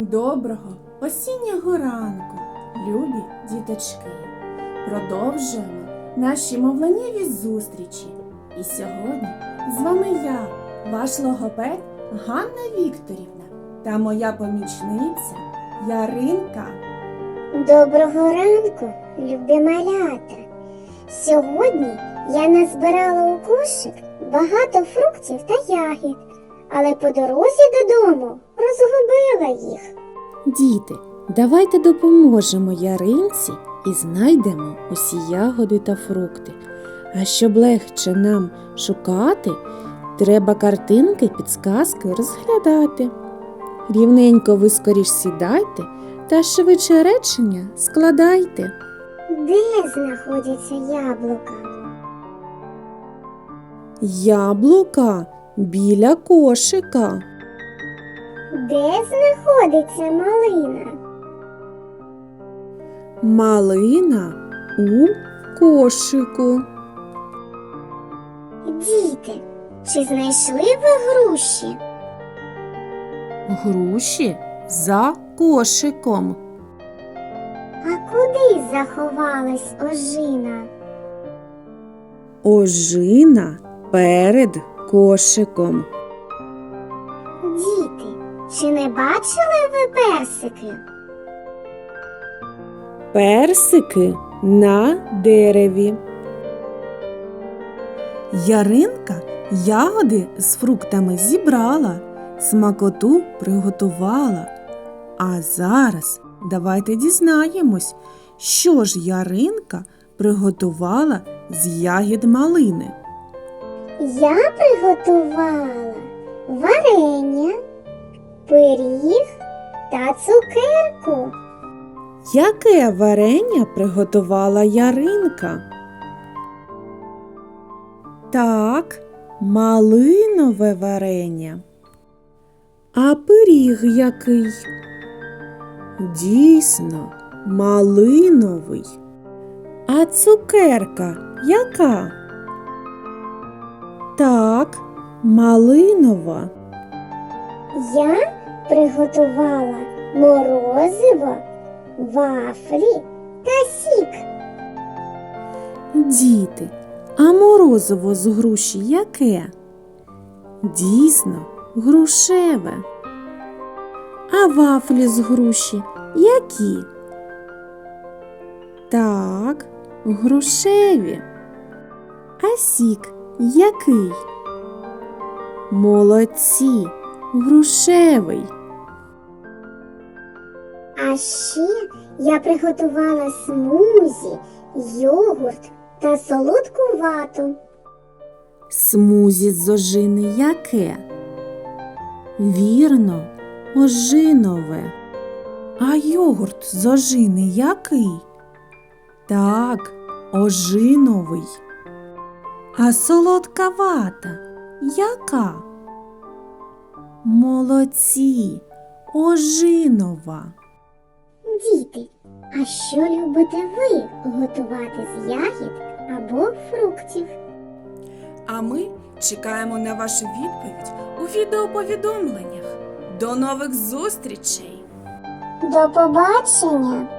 Доброго осіннього ранку, любі діточки! Продовжуємо наші мовленнєві зустрічі. І сьогодні з вами я, ваш логопед Ганна Вікторівна та моя помічниця Яринка. Доброго ранку, любі малята. Сьогодні я назбирала у кошик багато фруктів та ягід, але по дорозі додому розгубила їх. Діти, давайте допоможемо Яринці і знайдемо усі ягоди та фрукти. А щоб легше нам шукати, треба картинки, підсказки розглядати. Рівненько ви скоріш сідайте та швидше речення складайте. Де знаходяться яблука? Яблука біля кошика. Де знаходиться малина? Малина у кошику. Діти, чи знайшли ви груші? Груші за кошиком. А куди заховалась ожина? Ожина перед кошиком. Діти, чи не бачили ви персики? Персики на дереві. Яринка ягоди з фруктами зібрала, смакоту приготувала. А зараз давайте дізнаємось, що ж Яринка приготувала з ягід малини. Я приготувала варення, пиріг та цукерку. Яке варення приготувала Яринка? Так, малинове варення. А пиріг який? Дійсно, малиновий. А цукерка яка? Так, малинова. Я приготувала морозиво, вафлі та сік. Діти, а морозиво з груші яке? Дійсно, грушеве. А вафлі з груші які? Так, грушеві. А сік який? Молодці, грушевий. А ще я приготувала смузі, йогурт та солодку вату. Смузі з ожини яке? Вірно, ожинове. А йогурт з ожини який? Так, ожиновий. А солодка вата яка? Молодці, ожинова. Діти, а що любите ви готувати з ягід або фруктів? А ми чекаємо на вашу відповідь у відеоповідомленнях. До нових зустрічей! До побачення!